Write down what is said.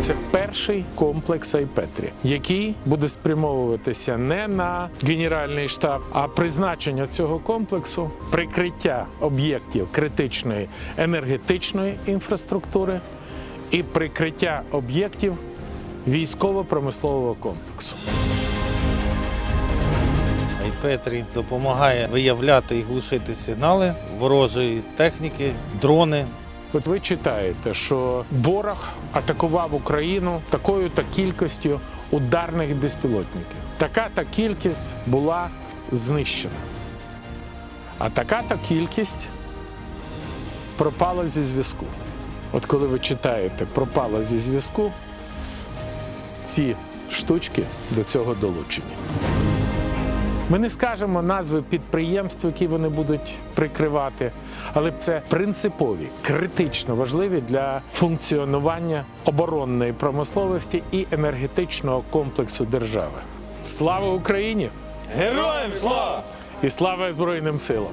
Це перший комплекс Айпетрі, який буде спрямовуватися не на генеральний штаб, а призначення цього комплексу прикриття об'єктів критичної енергетичної інфраструктури і прикриття об'єктів військово-промислового комплексу. Айпетрі допомагає виявляти і глушити сигнали ворожої техніки, дрони. От ви читаєте, що ворог атакував Україну такою та кількістю ударних безпілотників. Така та кількість була знищена. А така та кількість пропала зі зв'язку. От коли ви читаєте пропала зі зв'язку, ці штучки до цього долучені. Ми не скажемо назви підприємств, які вони будуть прикривати, але це принципові, критично важливі для функціонування оборонної промисловості і енергетичного комплексу держави. Слава Україні! Героям слава! І слава Збройним силам!